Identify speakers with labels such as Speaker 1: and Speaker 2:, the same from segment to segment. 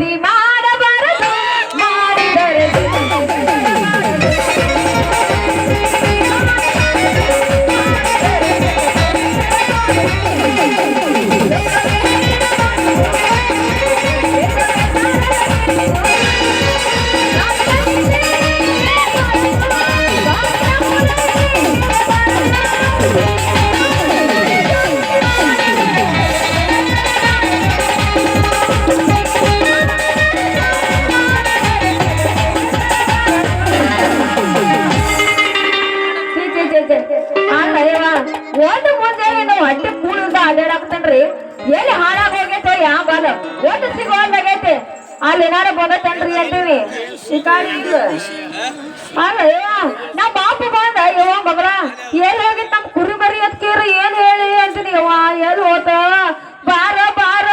Speaker 1: ಪ್ರೀತಿ ಯಾ ಬಾಲ ಒಟ್ಟು ಸಿಗೋದಾಗೈತೆ ಅಲ್ಲಿ ಏನಾರ ಬಂದತನ್ರಿ ಅಂತೀವಿ ಅಲ್ಲ ಯವ್ವ ನಮ್ಮ ಬಾಪು ಬಂದ ಯವ್ವ ಮಗಳ ಏನ್ ಹೋಗಿತ್ ನಮ್ ಕುರಿ ಮರಿ ಅದ್ಕೇರು ಏನ್ ಹೇಳಿ ಅಂತೀನಿ. ಯವ್ವ ಎಲ್ಲಿ ಹೋತ? ಬಾರ ಬಾರ.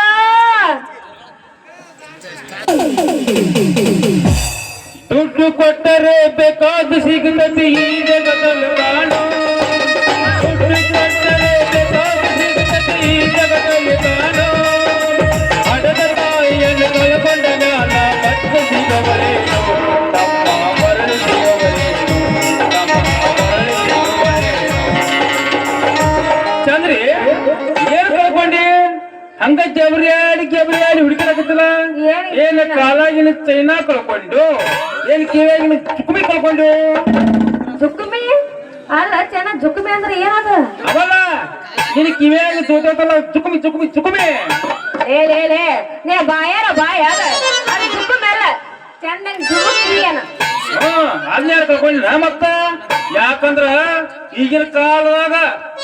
Speaker 2: ದುಡ್ಡು ಕೊಟ್ಟರೆ ಬೇಕಾದ ಸಿಗುತ್ತದೆ ಈ ಬದಲು ಕಾಣೋ ದುಡ್ಡು ಕೊಟ್ಟರೆ ಬೇಕಾದ ಸಿಗುತ್ತದೆ ಈ ಬದಲು ಕಾಣೋ ಹಂಗ ಜಬರಿಯಾಡಿ ಜಬರಿಯಾಡಿ ಹುಡುಕಿರಕತ್ತಲ್ಲ
Speaker 1: ಏನ
Speaker 2: ಏನ್ ಕಾಲಾಗಿನ ಚೈನಾ ಕಳ್ಕೊಂಡು ಏನ್ ಕಿವಿಯಾಗಿನ ಚುಕ್ಕುಮಿ ಕಳ್ಕೊಂಡು?
Speaker 1: ಜುಕ್ಕುಮಿ ಅಲ್ಲ ಚೆನ್ನ ಜುಕ್ಕುಮಿ ಅಂದ್ರೆ ಏನದ?
Speaker 2: ಅವಲ್ಲ ನಿನ್ ಕಿವಿಯಾಗಿ ತೋತಲ್ಲ ಚುಕ್ಕುಮಿ ಚುಕ್ಕುಮಿ ಚುಕ್ಕುಮಿ
Speaker 1: ಏ ಲೇ ಲೇ ನೇ ಬಾಯಾರ ಬಾಯ ಅದ. ಜುಕ್ಕುಮಿ ಅಲ್ಲ. ಚೆನ್ನಾಗಿ ಜುಕ್ಕುಮಿ ಏನ
Speaker 2: ಹ್ಮ್ ಅದ್ನ್ಯಾರ ಕಳ್ಕೊಂಡಿನ ಮತ್ತ? ಯಾಕಂದ್ರ ಈಗಿನ ಕಾಲದಾಗ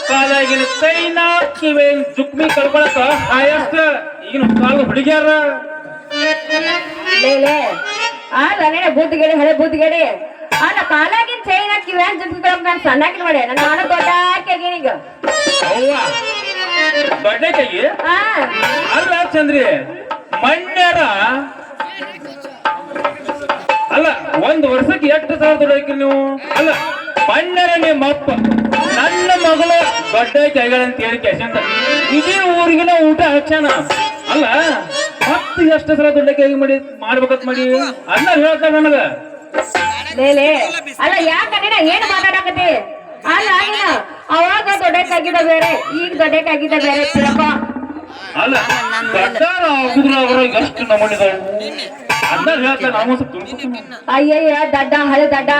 Speaker 2: ಕಾಲಾಗಿನ ಚೈನಾ ಕಿವಿಯಾಗಿನ ಚುಕ್ಕುಮಿ ಕಳ್ಕೊಳಕ ಹೈಯೆಸ್ಟ್ ಈಗಿನ ಕಾಲ ಹುಡುಗಿಯಾರ.
Speaker 1: ಲೇ ಲೇ. ಅಲ್ಲ ಹಳೆ ಹಳೆ ಬೂದ್ಗೇಡಿ ಅಲ್ಲ ಕಾಲಾಗಿನ ಚೈನ್ ಹಾಕಿ ವ್ಯಾನ್ ಜುಕ್ಕಿ ನಾನು ಸಣ್ಣಾಕಿ ಮಾಡಿ ನಾನು ದೊಡ್ಡ ಹಾಕಿ ಈಗ.
Speaker 2: ಅವ್ವ ದೊಡ್ಡ ಕೈಗೆ
Speaker 1: ಹಾ
Speaker 2: ಅಲ್ಲ ಚಂದ್ರಿ ಮಣ್ಣರ. ಅಲ್ಲ ಒಂದ್ ವರ್ಷಕ್ಕೆ ಎಷ್ಟು ಸಾವಿರ ದುಡ್ಡು ನೀವು? ಅಲ್ಲ ಮಣ್ಣರ ನಿಮ್ಮ ಅಪ್ಪ. ಮಗಳು ದೊಡ್ಡ ಕೈಗಳಂತ ಹೇಳಿ ಕೆಸಂತ ಇದೇ ಊರಿಗಿನ ಊಟ ಹಚ್ಚಾನ ಅಲ್ಲ ಮತ್ತೆ ಎಷ್ಟು ಸಲ ದೊಡ್ಡ ಕೈ ಮಾಡಿ ಮಾಡ್ಬೇಕಂತ ಮಾಡಿ ಅನ್ನ ಹೇಳ್ತಾರ ನನಗ.
Speaker 1: ಅಲ್ಲ ಯಾಕ ನೀನ ಏನು ಮಾತಾಡಕತ್ತಿ? ಅಲ್ಲ ನೀನು ಅವಾಗ ದೊಡ್ಡಕ್ಕಾಗಿದ್ದ ಬೇರೆ ಈಗ ದೊಡ್ಡಕ್ಕಾಗಿದ್ದ ಬೇರೆ
Speaker 2: ಅಲ್ಲ ದೊಡ್ಡಾರ ಆಗುದ್ರ ಅವ್ರ ಎಷ್ಟು ನಮೂನಿಗಳು ಅನ್ನ ಹೇಳ್ತಾರ ನಾವು
Speaker 1: ಅಯ್ಯಯ್ಯ ದಡ್ಡ ಹಳೆ ದಡ್ಡ.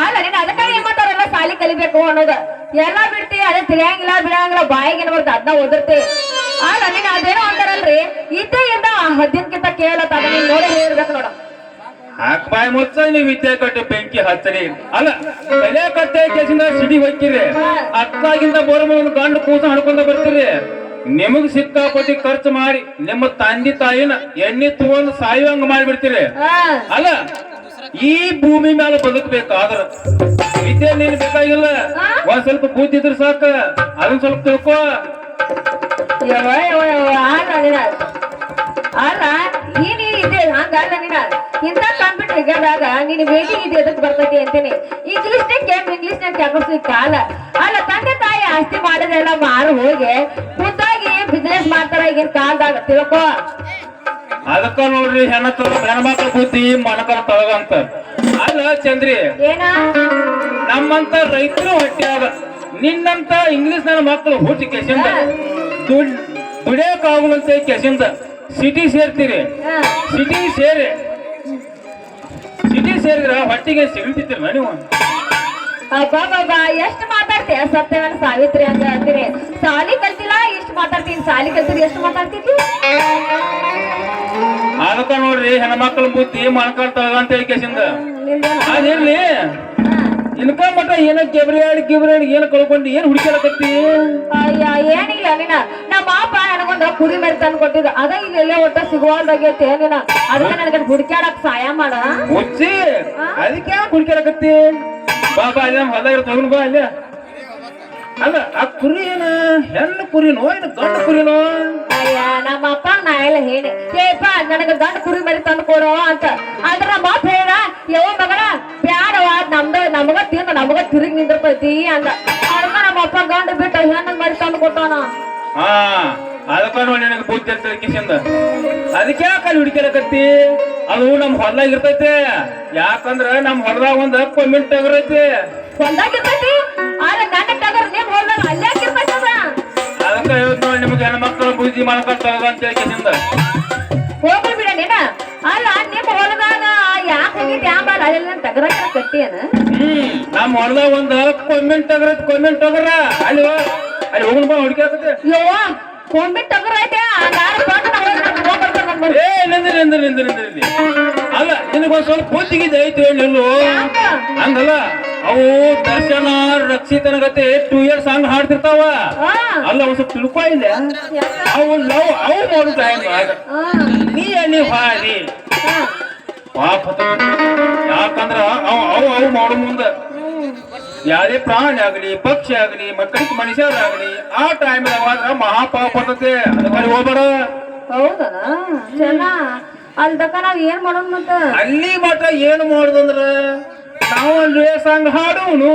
Speaker 1: ಅಲ್ಲ ನೀನ್ ಅದಕ್ಕಾಗಿ ಏನ್ ಮಾಡ್ತಾರಲ್ಲ ಸಾಲಿ ಕಲಿಬೇಕು ಅನ್ನೋದು. ಎಲ್ಲ ಬಿಡ್ತಿ ಅದೇ ತಿಳಿಯಂಗಿಲ್ಲ ಬಿಡಂಗಿಲ್ಲ ಬಾಯಿಗೆ ಬರ್ತ ಅದನ್ನ ಓದಿರ್ತಿ ಆ ನೀನ್ ಅದೇನೋ ಅಂತಾರಲ್ರಿ ಇದ್ದೇ ಇದ್ದ ಹದಿನಕ್ಕಿಂತ ಕೇಳತ್ತ ಅದನ್ನ ನೀನ್ ನೋಡಿ ಹೇಳ್ಬೇಕು ನೋಡ.
Speaker 2: ಹಾಕ್ ಬಾಯ್ ಮುಚ್ಚ ನೀವು ವಿದ್ಯೆ ಕಟ್ಟಿ ಬೆಂಕಿ ಹಚ್ಚರಿ ಅಲ್ಲ ಬೆಲೆ ಕಟ್ಟೆ ಕೇಸಿಂದ ಸಿಡಿ ಹೊಕ್ಕಿರಿ ಅತ್ತಾಗಿಂದ ಬರೋ ಒಂದು ಗಂಡು ಕೂಸ ಹಡ್ಕೊಂಡ ಬರ್ತೀರಿ. ನಿಮಗ್ ಸಿಕ್ಕಾಪಟ್ಟಿ ಖರ್ಚು ಮಾಡಿ ನಿಮ್ಮ ತಂದೆ ತಾಯಿನ ಎಣ್ಣೆ ತಗೊಂಡು ಸಾಯುವಂಗ ಮಾಡಿಬಿಡ್ತೀರಿ. ಅಲ್ಲ ಈ ಭೂಮಿ ಮೇಲೆ ಬದುಕಬೇಕಾದ್ರ ವಿದ್ಯೆ ನೀನು ಬೇಕಾಗಿಲ್ಲ. ಒಂದ್ ಸ್ವಲ್ಪ ಕೂತಿದ್ರ ಇದ್ರ ಸಾಕ. ಅದನ್ನ ಸ್ವಲ್ಪ ತಿಳ್ಕೋ.
Speaker 1: ಯವ್ವ ಯವ್ವ ಯವ್ವ ಅಲ್ಲ ಅಲ್ಲ ಈ ನೀನ್ ಇದೆ ಹಂಗ ಅಲ್ಲ ನೀನ. ಇಂಥ ಕಂಪ್ಯೂಟರ್ ಇಗದಾಗ ನೀನ್ ಭೇಟಿ ಇದೆ ಎದಕ್ ಬರ್ತೈತಿ ಅಂತೀನಿ. ಇಂಗ್ಲಿಷ್ ಕೇಮ್ ಇಂಗ್ಲಿಷ್ ನಾಗ ಕೆಲಸ ಕಾಲ. ಅಲ್ಲ ತಂದೆ ತಾಯಿ ಆಸ್ತಿ ಮಾಡೋದೆಲ್ಲ ಮಾರು ಹೋಗಿ ಖುದ್ದಾಗಿ ಬಿಸ್ನೆಸ್ ಮಾಡ್ತಾರ ಈಗಿನ ಕಾಲದಾಗ. ತಿಳ್ಕೊ.
Speaker 2: ಅದಕ್ಕ ನೋಡ್ರಿ ಹೆಣ್ಣು ಹೆಣ್ಮಕ್ಳ ಬುದ್ಧಿ ಮನಕರ ತೊಳಗಂತ ಅಲ್ಲ ಚಂದ್ರಿ ನಮ್ಮಂತ ರೈತರು ಹೊಟ್ಟ್ಯಾಗ ನಿನ್ನಂತ ಇಂಗ್ಲಿಷ್ ನನ್ನ ಮಕ್ಕಳು ಹುಟ್ಟಿ ಕೆಸಿಂದ. ದುಡ್ ದುಡಿಯೋಕಾಗುವಂತ ಕೆಸಿಂದ. ಸಿಟಿ ಸೇರ್ತೀರಿ. ಸಿಟಿ ಸೇರಿ. ಸಿಟಿ ಸೇರಿದ್ರ ಹೊಟ್ಟಿಗೆ ಸಿಗ್ತಿರ್ತೀರ ನೀವು.
Speaker 1: ಅಬ್ಬಬ್ಬಬ್ಬ ಎಷ್ಟು ಮಾತಾಡ್ತೀಯ? ಸತ್ಯವನ್ ಸಾವಿತ್ರಿ ಅಂತ ಅಂತೀನಿ ಸಾಲಿ ಕಲ್ತಿಲ್ಲ ಎಷ್ಟು ಮಾತಾಡ್ತೀನಿ. ಸಾಲಿ ಕಲ್ತಿರಿ ಎಷ್ಟು ಮಾತಾಡ್ತಿದ್ದಿ?
Speaker 2: ಅದಕ್ಕ ನೋಡ್ರಿ ಹೆಣ್ಮಕ್ಳ ಬುದ್ಧಿ ತೊಳಗ ಅಂತ ಹೇಳಿ ಕೆಸಿಂದ? ಅದಿರ್ಲಿ. ಇನ್ಕ ಮಟ ಏನ ಗೆಬ್ರಿಯಾಡಿ ಗಿಬ್ರಿಯಾಡಿ ಏನ್ ಕಳ್ಕೊಂಡು ಏನ್ ಹುಡುಕಾಡಕತ್ತಿ
Speaker 1: ಅಯ್ಯ ಏನಿಲ್ಲ ನೀನ ನಮ್ಮ ಅಪ್ಪ ನನಗೊಂದ ಕುರಿ ಮೇಲೆ ತಂದು ಕೊಟ್ಟಿದ್ದ. ಅದ ಇಲ್ಲಿ ಎಲ್ಲೇ ಒಟ್ಟ ಸಿಗುವಲ್ದಾಗೈತೆ ನೀನ ಅದಕ್ಕೆ ನನಗೆ ಹುಡುಕ್ಯಾಡಕ್ ಸಹಾಯ ಮಾಡ.
Speaker 2: ಹುಚ್ಚಿ ಅದಕ್ಕೆ ಯಾಕೆ ಹುಡುಕಾಡಕತ್ತಿ ಬಾ ಬಾ ಅಲ್ಲಿ ನಮ್ಮ ಹೊಲ ತಗೊಂಡ್ ಬಾ ಅಲ್ಲಿ ಅಲ್ಲ ಆ ಕುರಿ ಏನ? ಹೆಣ್ಣು ಕುರಿನೋ ಏನು ಗಂಡು ಕುರಿನೋ?
Speaker 1: ಅಯ್ಯ ನಮ್ಮ ಅಪ್ಪ ನಾ ಎಲ್ಲ ಹೇಳಿ. ಏಪ ನನಗೆ ಗಂಡು ಕುರಿ ಮರಿ ತಂದು ಕೊಡು ಅಂತ. ಆದ್ರ ನಮ್ಮ ಅಪ್ಪ ಹೇಳ ಯಾವ ಮಗಳ ಬ್ಯಾಡವ ನಮ್ದ ನಮಗ ತಿಂದ ನಮಗ ತಿರುಗಿ ನಿಂದಿರ್ತೈತಿ ಅಂದ. ಅದಕ್ಕ ನಮ್ಮ ಅಪ್ಪ ಗಂಡು ಬಿಟ್ಟು ಹೆಣ್ಣು ಮರಿ ತಂದು ಕೊಟ್ಟಾನ
Speaker 2: ಹಾ. ಅದಕ್ಕ ನೋಡಿ ನಿನಗೆ ಬುದ್ಧಿ ಅಂತ ಕಿಶಿಂದ. ಅದಕ್ಕೆ ಅಲ್ಲಿ ಹುಡುಕಿರಕತ್ತಿ ಅದು ನಮ್ಮ ಹೊಲ್ದಾಗ ಇರ್ತೈತೆ. ಯಾಕಂದ್ರ ನಮ್ ಹೊಲದಾಗ ಒಂದ್ ಕೊಮ್ಮಿಂಟ್ ತಗರೈತಿ
Speaker 1: ಹೊಲ್ದಾಗಿರ್ತೈತಿ ಆದ್ರೆ ನನ್ನ ಟಗರ್ ನಿಮ್ಮ ಹೊಲ್ದಾಗ ಅಲ್ಲೇ ಇರ್ತೈತದ
Speaker 2: ಅದಕ್ಕ ಹೇಳ್ತ ನೋಡಿ ನಿಮ್ಗೆ ಹೆಣ್ಮಕ್ಳು ಬುದ್ಧಿ ಮಾಡ್ಕೊಂತ ಅಂತ ಕಿಶಿಂದ.
Speaker 1: ಹೋಗ್ಲಿ ಬಿಡ ನೀನ. ಅಲ್ಲ ನಿಮ್ ಹೊಲದಾಗ ಯಾಕೆ ಹೋಗಿದ್ದೆ? ಆಂಬಾಲ ಅಲ್ಲೆಲ್ಲ ಟಗರ ಕಟ್ಟಿಯನ
Speaker 2: ಹ್ಮ್ ನಮ್ ಹೊಲದಾಗ ಒಂದ್ ಕೊಮ್ಮಿಂಟ್ ತಗರೈತಿ ಕೊಮ್ಮಿಂಟ್ ತಗರ ಅಲ್ಲಿ ಅಲ್ಲಿ ಹೋಗ್ಬಾ
Speaker 1: ಯವ್ವ ಕೊಂಬಿ ಟಗರ್ ಐತೆ.
Speaker 2: ಏ ನಿಂದ್ರಿ ನಿಂದ್ರಿ ನಿಂದ್ರಿ ನಿಂದ್ರಿ ಅಲ್ಲ ನಿನಗೊಂದ್ ಸ್ವಲ್ಪ ಬುದ್ಧಿಗಿದೆ ಐತೆ ನಿಲ್ಲು.
Speaker 1: ಹಂಗ?
Speaker 2: ಹಂಗಲ್ಲ ಅವು ದರ್ಶನ ರಕ್ಷಿತನ ಗತೆ ಟೂ ಇಯರ್ಸ್ ಸಾಂಗ್ ಹಾಡ್ತಿರ್ತಾವ ಅಲ್ಲ ಒಂದ್ ಸ್ವಲ್ಪ ತಿಳ್ಕೊ ಇಲ್ಲ. ಅವು ಲವ್ ಅವು ಹೆಂಗ
Speaker 1: ಆ,
Speaker 2: ನೀ ಅನಿ ಹಾರಿ ಪಾಪ. ಯಾಕಂದ್ರ ಅವ್ ಅವು ಅವು ಮಾಡು ಮುಂದ. ಯಾರೇ ಪ್ರಾಣಿ ಆಗಲಿ ಪಕ್ಷಿ ಆಗಲಿ ಮಕ್ಕಳಿಗೆ ಮನುಷ್ಯರಾಗಲಿ ಆ ಟೈಮ್ ಆದ್ರ ಮಹಾಪಾಪ ಬರ್ತತೆ. ಅದಕ್ಕೆ ಹೋಗ್ಬೇಡ.
Speaker 1: ಹೌದನ? ಚೆನ್ನ ಅಲ್ದಕ್ಕ ನಾವ್ ಏನ್ ಮಾಡೋಣ ಮತ್ತ?
Speaker 2: ಅಲ್ಲಿ ಮಾತ್ರ ಏನು ಮಾಡುದಂದ್ರ ನಾವು ಅಲ್ಲಿ ಸಂಘ ಹಾಡೋನು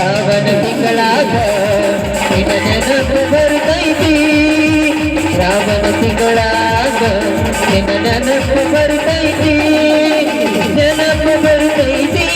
Speaker 3: ಶ್ರಾವಣ ತಿಂಗಳಾಗ ನಿನ್ನ ನೆನಪು ಬರ್ತೈತಿ ಶ್ರಾವಣ ತಿಂಗಳಾಗ ನಿನ್ನ ನೆನಪು ಬರ್ತೈತಿ ನೆನಪು ಬರ್ತೈತಿ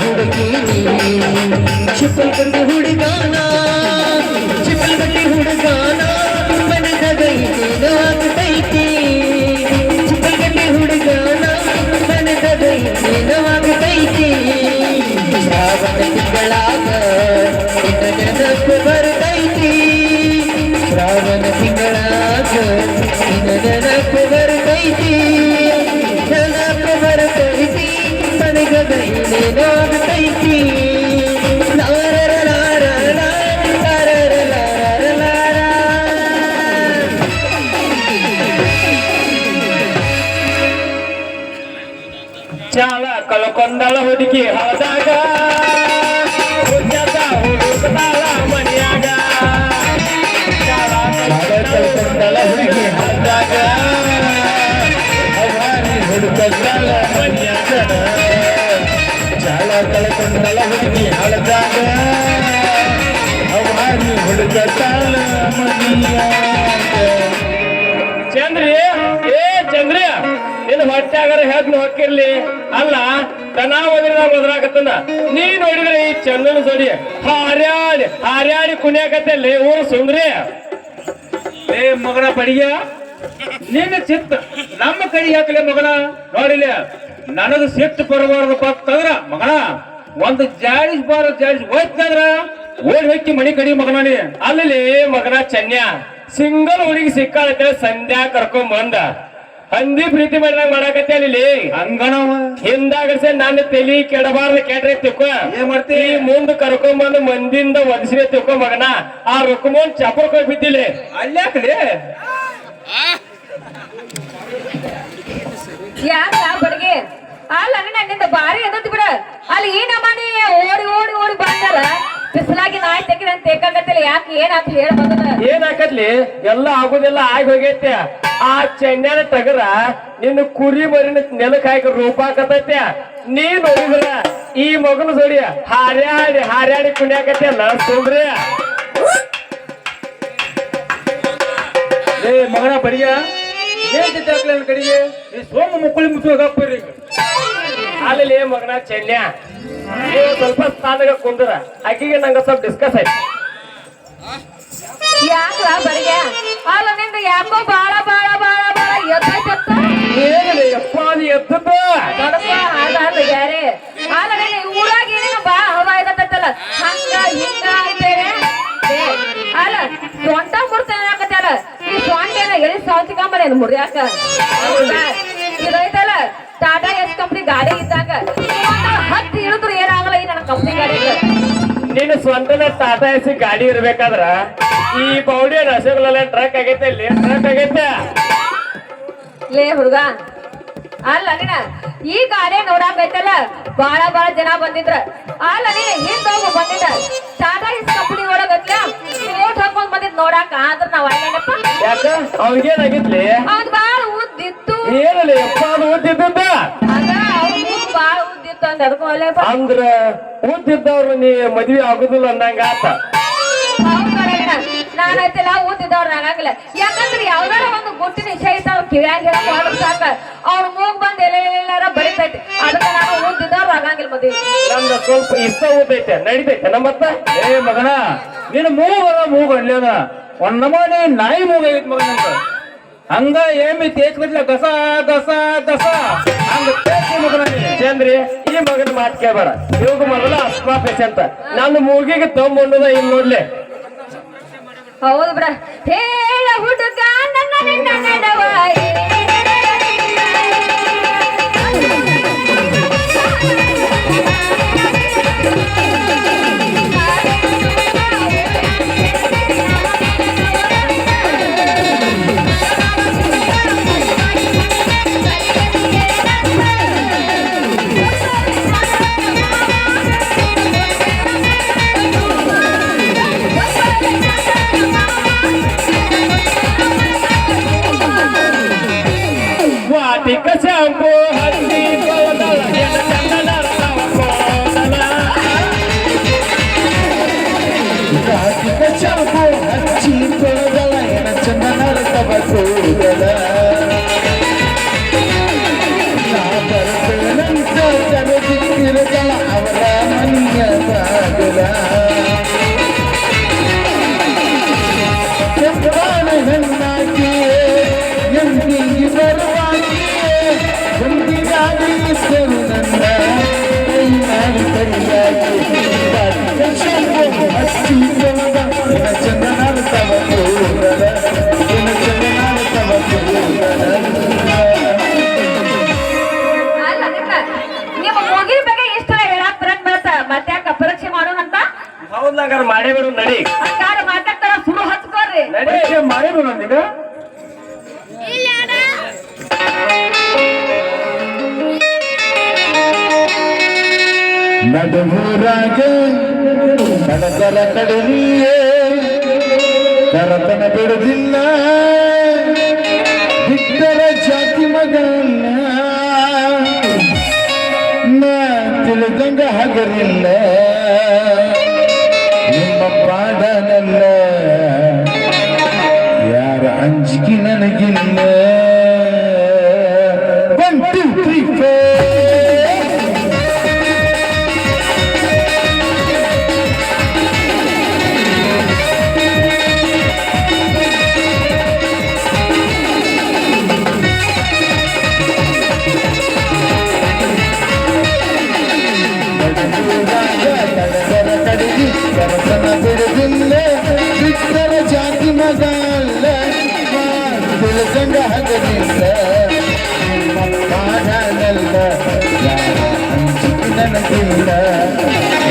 Speaker 3: ಹುಡುಗಿ ಕಂಡು ಹುಡುಗಾನ हुडकी हळदा गुजराचा हुडकताला मन्या गा चाला हुडकी हळदा गा हवारी हुडकताला मन्या
Speaker 4: गा चाला तळकोंडाला हुडकी हळदा गा
Speaker 5: चंद्र ए चंद्र ನಿನ್ನ ಹೊಟ್ಟ್ಯಾಗಾರ ಹೆಗ್ಲು ಹೊಕ್ಕಿರ್ಲಿ. ಅಲ್ಲ ದನ ಒದರಿದ ಬದ್ರಾಕತ್ತಂದ. ನೀ ನೋಡಿದ್ರೆ ಈ ಚಂದನ ಸೊಡಿ. ಹಾರ್ಯಾಡಿ ಹಾರ್ಯಾಡಿ ಕುಣಿಯಾಕತ್ತಲ್ಲಿ ಓ ಸುಂದ್ರಿ. ಏ ಮಗನ ಪಡಿಯ. ನಿನ್ನ ಚಿತ್ತ, ನಮ್ಮ ಕಡಿ ಹಾಕಲಿ ಮಗನ. ನೋಡಿಲ್ಲ, ನನಗ ಸಿಟ್ಟು ಬರಬಾರ್ದಪ್ಪ ಅಂತಂದ್ರ ಮಗನ, ಒಂದು ಜಾಡಿಸ್ ಬಾರ ಜಾಡಿಸ್ ಹೋಯ್ತಂದ್ರ, ಓಡಿ ಹೋಗಿ ಮಣಿ ಕಡಿ ಮಗನ ಅಲ್ಲಿ ಮಗನ ಚನ್ಯ, ಸಿಂಗಲ್ ಹುಡುಗಿ ಸಿಕ್ಕಾಳತ್ತೆ, ಸಂಧ್ಯಾ ಕರ್ಕೊಂಡ್ ಬಂದ. ಹಂದಿ ಪ್ರೀತಿ ಮಾಡಿದಂಗ ಮಾಡಾಕತ್ತೆ ಅಲ್ಲಿ
Speaker 4: ಹಂಗಣವ
Speaker 5: ಹಿಂದಾಗಸೆ ನನ್ನ ತಲಿ ಕೆಡಬಾರ್ದು ಕೆಟ್ರೆ ತಿಕ್ಕೋ.
Speaker 4: ಏನ್ ಮಾಡ್ತೀನಿ
Speaker 5: ಈ ಮುಂದ್ ಕರ್ಕೊಂಡ್ ಬಂದು ಮಂದಿಂದ ಒದಿಸಿನ ತಿಕ್ಕೋ ಮಗನ. ಆ ರೊಕ್ಕಮೋನ್ ಚಪರ್ ಕೊಯ್ ಬಿದ್ದಿಲ್ಲೇ.
Speaker 4: ಅಲ್ಯಾಕ್ಲಿ
Speaker 1: ಯಾಕ ಬಡಗಿ? ಅಲ್ಲ ನನ್ನಿಂದ ಬಾರಿ ಎದ್ದು ಬಿಡ. ಅಲ್ಲಿ ಈ ನಮ್ಮನೆ ಓಡಿ ಓಡಿ ಓಡಿ ಬಂದಲ್ಲ ಬಿಸಿಲಾಗಿ ನಾಯಿ ತೆಗಿದ ಅಂತ ತೇಕಾಗತ್ತಿಲ್ಲ ಯಾಕೆ ಏನಾತ ಹೇಳ ಬಂದದ?
Speaker 5: ಏನ್ ಹಾಕತ್ಲಿ ಎಲ್ಲ ಆಗುದೆಲ್ಲ, ಆಗಿ ಹೋಗೈತೆ. ಆ ಚೆನ್ನನ ತಗರ ನಿನ್ನ ಕುರಿ ಮರಿನ ನೆಲಕ್ ಹಾಕಿ ರೂಪ ಹಾಕತೈತೆ. ನೀ ನೋಡಿದ್ರ ಈ ಮಗನ ಸೋಡಿ ಹಾರ್ಯಾಡಿ ಹಾರ್ಯಾಡಿ ಕುಣಿಯಾಕತ್ತೆ ಅಲ್ಲ
Speaker 4: ಏ ಮಗನ ಬಡಿಯ ಏನ್ ಕಡೆಗೆ ಈ ಸೋಮ ಮುಕ್ಕಳಿ ಮುಚ್ಚೋಗಪ್ಪರಿ
Speaker 5: ಅಲ್ಲಿ ಮಗನ ಚೆನ್ನ ನೀವು ಸ್ವಲ್ಪ ಸ್ಥಾನದಾಗ ಕುಂದ್ರ. ಆಕಿಗೆ ನಂಗೆ ಸ್ವಲ್ಪ ಡಿಸ್ಕಸ್ ಆಯ್ತು.
Speaker 1: ಯಾಕ ಬಡಗೆ? ಅಲ್ಲ ನಿಂದ ಯಾಕೋ ಬಾಳ ಬಾಳ ಬಾಳ ಬಾಳ
Speaker 5: ಏನಿಲ್ಲ ಯಪ್ಪ
Speaker 1: ಯಾರೇ ಅಲ್ಲ ಊರಾಗ ಏನೇನು ಬಾ ಹವಾ ಹಂಗ ಹಿಂಗ ಅಲ್ಲ ಸೊಂಟ ಮುರ್ತೇನೆ ಹಾಕತ್ತಲ್ಲ ಈ ಸೊಂಟೇನ ಎಲ್ಲಿ ಸಾವ್ತಿಕೊಂಬರೇನು ಮುರಿಯಾಕ? ಹೌದಾ? ಇದೈತಲ್ಲ ಟಾಟಾ ಎಸ್ ಕಂಪ್ನಿ ಗಾಡಿ ಇದ್ದಾಗ. ಹತ್ತು ಇಳಿದ್ರು ಏನಾಗಲ್ಲ ಈ ನನ್ನ ಕಂಪ್ನಿ ಗಾಡಿ
Speaker 5: ನಿನ್ನ ಸ್ವಂತದ ಟಾಟಾ ಎಸ್ ಗಾಡಿ ಇರ್ಬೇಕಾದ್ರ ಈ ಬೌಡಿ ರಸಗುಲ್ಲ ಟ್ರಕ್ ಆಗೈತೆ ಇಲ್ಲಿ ಟ್ರಕ್ ಆಗೈತೆ.
Speaker 1: ಲೇ ಹುಡುಗ ಅಲ್ಲ ಅಣ್ಣ ಈ ಗಾಡಿ ನೋಡಾಕೈತಲ್ಲ ಬಾಳ ಬಾಳ ಜನ ಬಂದಿದ್ರ. ಅಲ್ಲ ನೀನ ಹಿಂದ ಹೋಗು ಬಂದಿದ್ದ ಟಾಟಾ ಇಸ್ ಕಂಪನಿ ಒಳಗತ್ಲ ಕೋಟ್ ಹಾಕೊಂಡ್ ಬಂದಿದ್ ನೋಡಾಕ ಆದ್ರ ನಾವ್ ಅಲ್ಲೇನಪ್ಪ
Speaker 5: ಯಾಕ? ಅವ್ನಿಗೇನಾಗಿತ್ಲಿ
Speaker 1: ಅವ್ನ್ ಬಾಳ ಉದ್ದಿತ್ತು
Speaker 5: ಏನಲ್ಲ ಯಪ್ಪ ಅದು ಉದ್ದಿದ್ದದ್ದ
Speaker 1: ಅದ ಅವ್ನ ಬಾಳ ಉದ್ದಿತ್ತು ಅಂತ ಅದಕ್ಕೂ ಅಲ್ಲೇಪ್ಪ.
Speaker 5: ಅಂದ್ರ ಉದ್ದಿದ್ದವ್ರು ನೀ ಮದ್ವಿ ಆಗುದಿಲ್ಲ ಅಂದಂಗ ಆತ.
Speaker 1: ನಾನೈತಿಲ್ಲ ಓದಿದವ್ರ ಆಗಂಗಿಲ್ಲ ಯಾಕಂದ್ರೆ ಯಾವ್ದಾರ ಒಂದು ಗುಟ್ಟಿನ ವಿಷಯ ಇತ್ತು ಅವ್ರ ಕಿವಿಯಾಗಿ ಹೇಳಕ್ ಸಾಕ. ಅವ್ರ ಮೂಗ್ ಬಂದ್ ಎಲ್ಲೆಲ್ಲಾರ ಬಡಿತೈತಿ ಅದಕ್ಕೆ ನಾನು ಆಗಂಗಿಲ್ಲ ಮದ್ವಿ
Speaker 5: ನಮ್ದ ಸ್ವಲ್ಪ ಇಷ್ಟ ಹೋಗ್ತೈತೆ ನಡಿತೈತೆ ನಮ್ಮತ್ತ
Speaker 4: ಏ ಮಗನ ನಿನ್ನ ಮೂಗ ಮೂಗ್ ಅಲ್ಲೇದ ಒಂದ್ ನಮೂನಿ ನಾಯಿ ಮೂಗ ಆಗೈತ್ ಮಗನ ಹಂಗ ಏಮಿ ತೇಚ್ಕೊತ್ಲ ಗಸ ಗಸ ಗಸ. ಹಂಗ ತೇಚ್ ಮಗನ.
Speaker 5: ಚಂದ್ರಿ ಈ ಮಗನ ಮಾತು ಕೇಳಬೇಡ. ಇವಾಗ ಮೊದಲ ಅಸ್ಮಾ ಪೇಷಂಟ್ ನನ್ನ ಮೂಗಿಗೆ ತೊಂಬಣ್ಣದ ಇಲ್ಲಿ ನೋಡ್ಲಿ.
Speaker 1: ಹೌದು ಬಿಡ ಹೇಳ ಹುಡುಗ ನನ್ನ ನಿನ್ನ ನಡವಾಯಿ
Speaker 5: ಹೌದ್ಲಾಗಾರ ಮಾಡೇ ಬಿಡು ನಡಿ.
Speaker 1: ಹಂಗಾರ ಮಾತಾಡ್ತಾರ ಸುರು ಹಚ್ಕೋರಿ
Speaker 5: ನಡಿ.
Speaker 4: ಮಾಡಿದ್ರು ನಂದೀಗ ನಡುಮೂರಾಗ ಕಡಕರ ಕಡಲಿಯೇ ಕರತನ ಬಿಡುದಿಲ್ಲ ಬಿಟ್ಟರ ಜಾತಿ ಮಗಲ್ಲ ನಾ ತಿಳಿದಂಗ ಹಗರಿಲ್ಲ. ಪಾಡನಲ್ಲ ಯಾರ ಅಂಜಿಕೆ ನನಗಿಲ್ಲ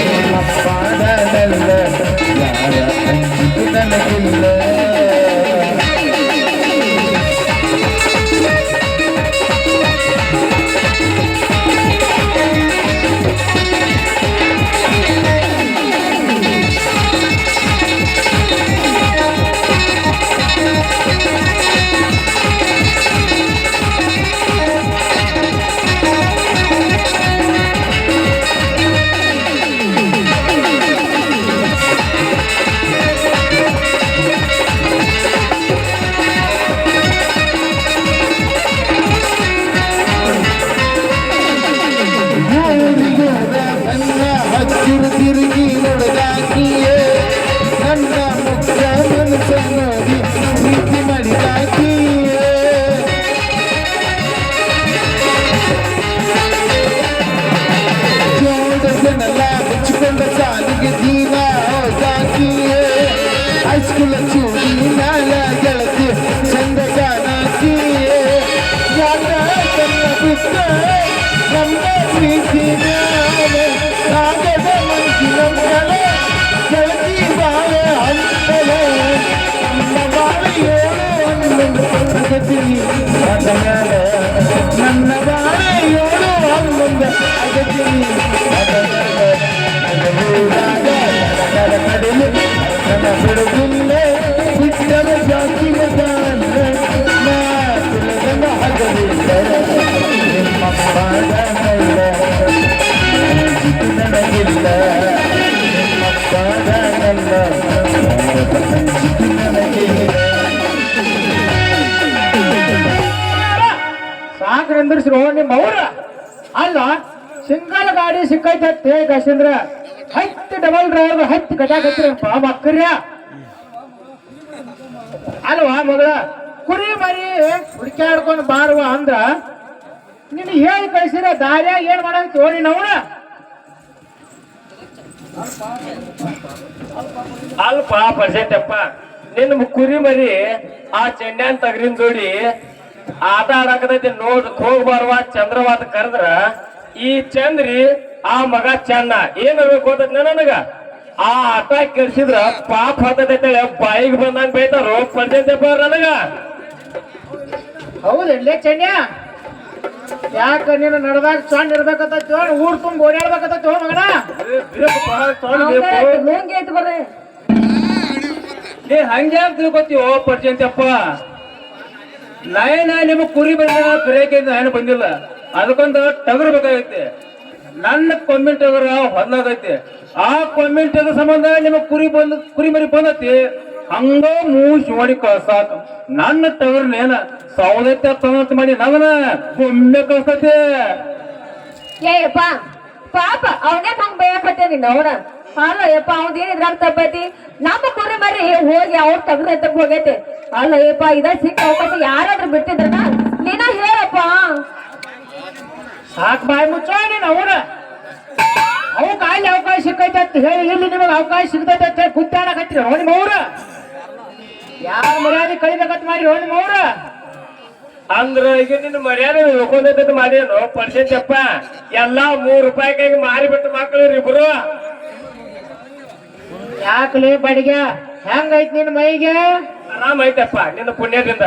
Speaker 4: ನಿಮ್ಮ ಪಾಡನಲ್ಲ ನನಗಿಲ್ಲ ಹಚ್ಚಿರು ತಿರುಗಿ ನಡೆದಾಕಿಯೇ ನನ್ನ ಮುಖ್ಯ ಮನಸ್ಸ ಪ್ರೀತಿ ಮಾಡಿದಾಕಿಯೇ ಜೋಡಸನೆಲ್ಲ ಮುಚ್ಚಿಕೊಂಡ ಸಾಲಿಗೆ ದೀನ ಹೋದಾಕಿಯೇ ಹೈಸ್ಕೂಲ ಚೂಡಿ ನಾಳ ಗೆಳತಿ ಚಂದ ಕಾಣಾಕಿಯೇ ಯಾರ ತನ್ನ ಬಿಟ್ಟ ನಮ್ಮ ಪ್ರೀತಿ ನನ್ನ ಬಾಳೆ
Speaker 6: ಸಿಕ್ಕೈತೆ ಗಸಂದ್ರ ಹತ್ತು ಡಬಲ್ ಡ್ರೈವರ್ ಹತ್ತು ಕಟಾಕತ್ರಿ ಮಕ್ಕರ್ಯ ಅಲ್ವಾ ಮಗಳ? ಕುರಿ ಮರಿ ಹುಡುಕ್ಯಾಡ್ಕೊಂಡು ಬಾರುವ ಅಂದ್ರ ನಿನ್ ಹೇಳಿ ಕಳ್ಸಿರ ದಾರ್ಯಾಗ ಏನ್ ಮಾಡ ತೋರಿ ನವಣ
Speaker 2: ಅಲ್ಪ ಪರ್ಸೆಂಟಪ್ಪ ನಿನ್ನ ಕುರಿ ಮರಿ ಆ ಚೆಂಡ್ಯಾನ್ ತಗರಿನ ಜೋಡಿ ಆಟ ಆಡಾಕತೈತಿ ನೋಡ್ ಹೋಗ್ಬಾರ್ವ ಬರುವ ಚಂದ್ರವಾದ ಕರೆದ್ರ, ಈ ಚಂದ್ರಿ ಆ ಮಗ ಚೆನ್ನ. ಏನ್ ಗೊತ್ತ ನನಗ? ಆ ಆಟ ಕೆಡ್ಸಿದ್ರ ಪಾಪ ಹತ್ತೈತೆ ಬಾಯಿಗೆ ಬಂದಂಗ ಬೈತಾರೋ ಬರ್ ನನಗ.
Speaker 6: ಹೌದಲ್ಲೇ ಚೆನ್ನ. ಯಾಕ ನೀನು ನಡೆದಾಗ ಸಣ್ಣ ಇರ್ಬೇಕತ್ತ ಊರ್ ತುಂಬ ಓಡಾಡ್ಬೇಕತ್ತ ಮಗನ.
Speaker 1: ಹೆಂಗೈತಿ ಬರ್ರಿ.
Speaker 2: ಏ ಹಂಗೆ ತಿಳ್ಕೊತೀವೋ ಪರ್ಸೆಂಟಪ್ಪ ನಾಯನ ನಿಮ್ ಕುರಿ ಬಂದ ಬ್ರೇಕ್ ನಾನು ಬಂದಿಲ್ಲ. ಅದಕ್ಕೊಂದು ಟಗರ್ ಬೇಕಾಗೈತಿ. ನನ್ನ ಕೊಮ್ಮಿನ ಅದರ ಹೊಲದೈತಿ ಆ ಟಗರ್ ಸಂಬಂಧ ನಿಮಗೆ ಕುರಿ ಬಂದ, ಕುರಿ ಮರಿ ಬಂದತಿ? ಹಂಗ ಮೂಸಿ ಮಾಡಿ ಕಳ್ಸಾಕ. ನನ್ನ ಟಗರ್ನೇನ ಸೌದೈತೆ ತಂದಂತ ಮಾಡಿ ನನ್ನ ಒಮ್ಮೆ ಕಳ್ಸತಿ
Speaker 1: ಏಯಪ್ಪ, ಪಾಪ ಅವನೇ ಹಂಗ ನಿನ್ನ ನೋಡ ಅಲ್ಲ ಯಪ್ಪ, ಅವ್ನ ಏನ್ ಇದ್ರಾಗ ತಪ್ಪೈತಿ? ನಮ್ಮ ಕುರಿ ಮರಿ ಹೋಗಿ ಅವ್ರ ತಗದ ಎತ್ತಕ್ ಹೋಗೈತೆ. ಅಲ್ಲ ಯಪ್ಪ, ಇದ ಸಿಕ್ಕ ಅವಕಾಶ ಯಾರಾದ್ರೂ ಬಿಟ್ಟಿದ್ರನ? ನೀನ ಹೇಳಪ್ಪ.
Speaker 6: ಸಾಕ್ ಬಾಯಿ ಮುಚ್ಚೋ ನೀನು ಅವನ ಅವಕ್ಕೆ ಅಲ್ಲಿ ಅವಕಾಶ ಸಿಕ್ಕೈತೆ ಅಂತ ಹೇಳಿ ಇಲ್ಲಿ ನಿಮಗೆ ಅವಕಾಶ ಸಿಗ್ತೈತೆ ಅಂತ ಹೇಳಿ ಗುದ್ದಾಡಕತ್ತೀರಿ ನೋಡಿ ಮೌರ ಯಾರ ಮರ್ಯಾದೆ ಕಳಿಬೇಕಂತ ಮಾಡಿ ನೋಡಿ ಮೌರ
Speaker 2: ಅಂದ್ರ ಈಗ ನಿನ್ನ ಮರ್ಯಾದೆ ಉಳ್ಕೊಂಡೈತೆ ಮಾಡೇನು ಪರ್ಸೆಂಟಪ್ಪ ಎಲ್ಲಾ ಮೂರ್ ರೂಪಾಯಿ ಮಾರಿಬಿಟ್ಟು ಮಕ್ಕಳು ಇಬ್ರು.
Speaker 6: ಯಾಕಲೇ ಬಡಿಗೆ? ಹೆಂಗೈತ್ ನಿನ್ನ ಮೈಗೆ?
Speaker 2: ಆರಾಮ್ ಐತಪ್ಪ ನಿನ್ನ ಪುಣ್ಯದಿಂದ.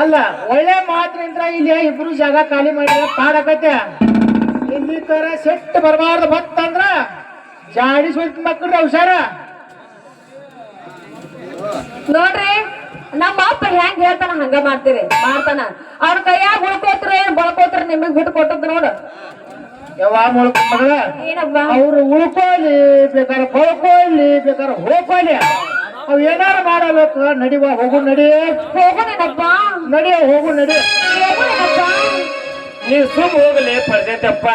Speaker 6: ಅಲ್ಲ ಒಳ್ಳೆ ಮಾತ್ರ ಇಲ್ಲಿ ಇಬ್ರು ಜಾಗ ಖಾಲಿ ಮಾಡಿದ್ರೆ ಪಾಡಕತ್ತೆ ಇಲ್ಲಿ ತರ ಸೆಟ್ ಬರಬಾರ್ದು ಬತ್ತಂದ್ರ ಜಾಡಿ ಸುತ್ತ ಮಕ್ಕಳ ಹುಷಾರ.
Speaker 1: ನೋಡ್ರಿ ನಮ್ಮ ಅಪ್ಪ ಹೆಂಗ್ ಹೇಳ್ತಾನ ಹಂಗ ಮಾಡ್ತೀರಿ ಮಾಡ್ತಾನ. ಅವ್ರ ಕೈಯಾಗ ಉಳ್ಕೋತ್ರ ಏನ್ ಬಳ್ಕೋತ್ರ ನಿಮಗ್ ಬಿಟ್ಟು ಕೊಟ್ಟದ್ ನೋಡು.
Speaker 6: ಅವ್ರು ಉಳ್ಕೊಳ್ಳಿ ಬೇಕಾದ್ರೆ ಬಳ್ಕೊಳ್ಳಿ ಬೇಕಾದ್ರೆ ಹೋಗ್ಕೊಳ್ಳಿ. ಅವ್ ಏನಾರ ಮಾಡಬೇಕು? ನಡಿವ ಹೋಗು ನಡಿ.
Speaker 1: ಹೋಗೋಣಪ್ಪ
Speaker 6: ನಡಿಯ ಹೋಗು ನಡಿ.
Speaker 2: ನೀವು ಸುಮ್ ಹೋಗಲಿ ಪರ್ಜೆಂಟಪ್ಪ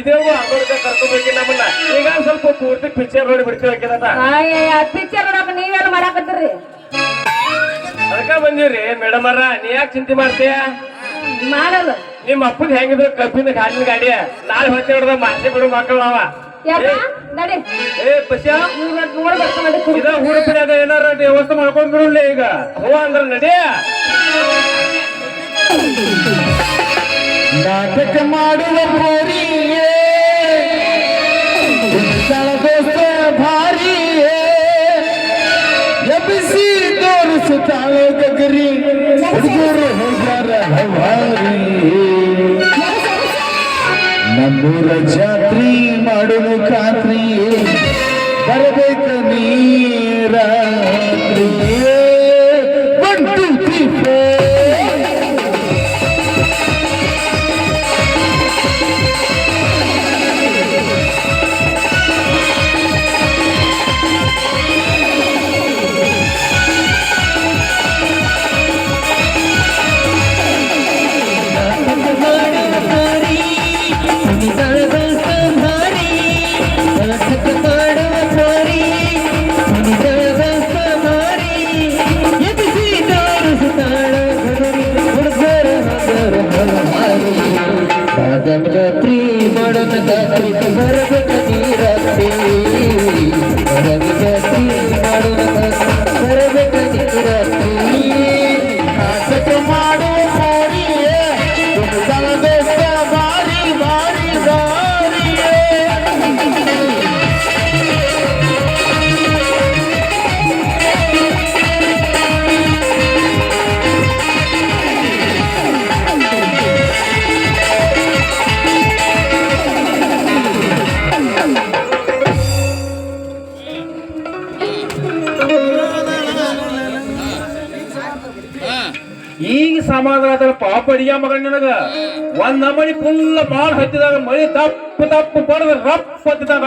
Speaker 2: ಇದೇವೋ ಅಮೃತ ಕರ್ಕೋಬೇಕು ನಮ್ಮನ್ನ. ಈಗ ಸ್ವಲ್ಪ ಪೂರ್ತಿ ಪಿಕ್ಚರ್ ನೋಡಿ ಬಿಡ್ತೀವಿ
Speaker 1: ಪಿಕ್ಚರ್ ನೋಡಕ ನೀವೇನು ಮಾಡಾಕತ್ತೀರಿ?
Speaker 2: ಅದಕ್ಕ ಬಂದಿವ್ರಿ ಮೇಡಮ್ ಅರ ನೀ ಯಾಕೆ ಚಿಂತೆ ಮಾಡ್ತೀಯ?
Speaker 1: ಮಾಡಲ್ಲ.
Speaker 2: ನಿಮ್ಮ ಅಪ್ಪನ ಹೆಂಗಿದ್ರು ಕಬ್ಬಿನ ಗಾಡಿನ ಗಾಡಿ. ನಾಳೆ ಹೊತ್ತಿ ಹೊಡೆದ ಮಾಸಿ ಬಿಡು ಮಕ್ಕಳು ನಾವ ಹುಡುಪಿನಾಗ ಏನಾರ ವ್ಯವಸ್ಥೆ ಮಾಡ್ಕೊಂಡ್ ಈಗ. ಹೋ ಅಂದ್ರ ನಡಿ.
Speaker 4: ನಾಟಕ ಮಾಡುವ ಬೋರಿಯೇ ದೋಸ್ತ ಭಾರಿಯೇ. ಎಬ್ಬಿಸಿ ತೋರಿಸುತ್ತಾಳ ಗಗರಿ. ಹುಡುಗರು ಹೋಗ್ಯಾರ ಹವಾರಿ ನಮ್ಮೂರ ಜಾತ್ರಿ ಮಾಡುವ ಖಾತ್ರಿ
Speaker 2: ಪಾಪ ನನಗ ಒಂದ್ ನಮಣಿ ಫುಲ್ ಮಾಲ್ ಹತ್ತಿದಾಗ ಮಳಿ ತಪ್ಪು ತಪ್ಪು ಬಡದ ರಪ್ಪ ಹತ್ತಿದಾಗ.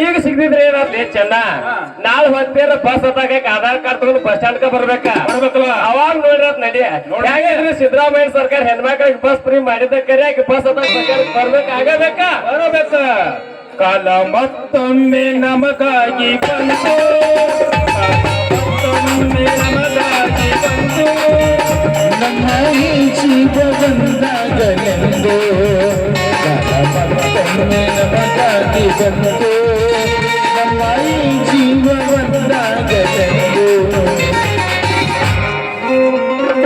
Speaker 2: ಈಗ ಸಿಗ್ತಿದ್ರೆ ಏನಾದ್ರೆ ಚೆನ್ನ? ನಾಳೆ ಹೊತ್ತೇರ ಬಸ್ ಹತ್ತಾಕ ಆಧಾರ್ ಕಾರ್ಡ್ ತಗೊಂಡು ಬಸ್ ಸ್ಟ್ಯಾಂಡ್ ಬರ್ಬೇಕ. ಬರ್ಬೇಕಲ್ಲ. ಅವಾಗ ನೋಡ್ರಿ ನಡಿ. ಹೇಗಿದ್ರಿ ಸಿದ್ದರಾಮಯ್ಯ ಸರ್ಕಾರ ಹೆಣ್ಮಕ್ಳಿಗೆ ಬಸ್ ಫ್ರೀ ಮಾಡಿದ ಕರಿಯಾಕ ಬಸ್ ಹತ್ತಾಕ ಬರ್ಬೇಕ ಆಗಬೇಕ? ಬರಬೇಕ. ಕಾಲ ಮತ್ತೊಮ್ಮೆ ನಮಗಾಗಿ ಬಂತು ಮತ್ತೊಮ್ಮೆ ನಮಗಾಗಿ ಬಂತು
Speaker 4: ನಮ್ಮ ಈ ಜೀವ ಬಂದಾಗಲೆಂದು ಮತ್ತೊಮ್ಮೆ ನಮಗಾಗಿ ಬಂತು ನಮ್ಮ ಈ ಜೀವ ಬಂದಾಗ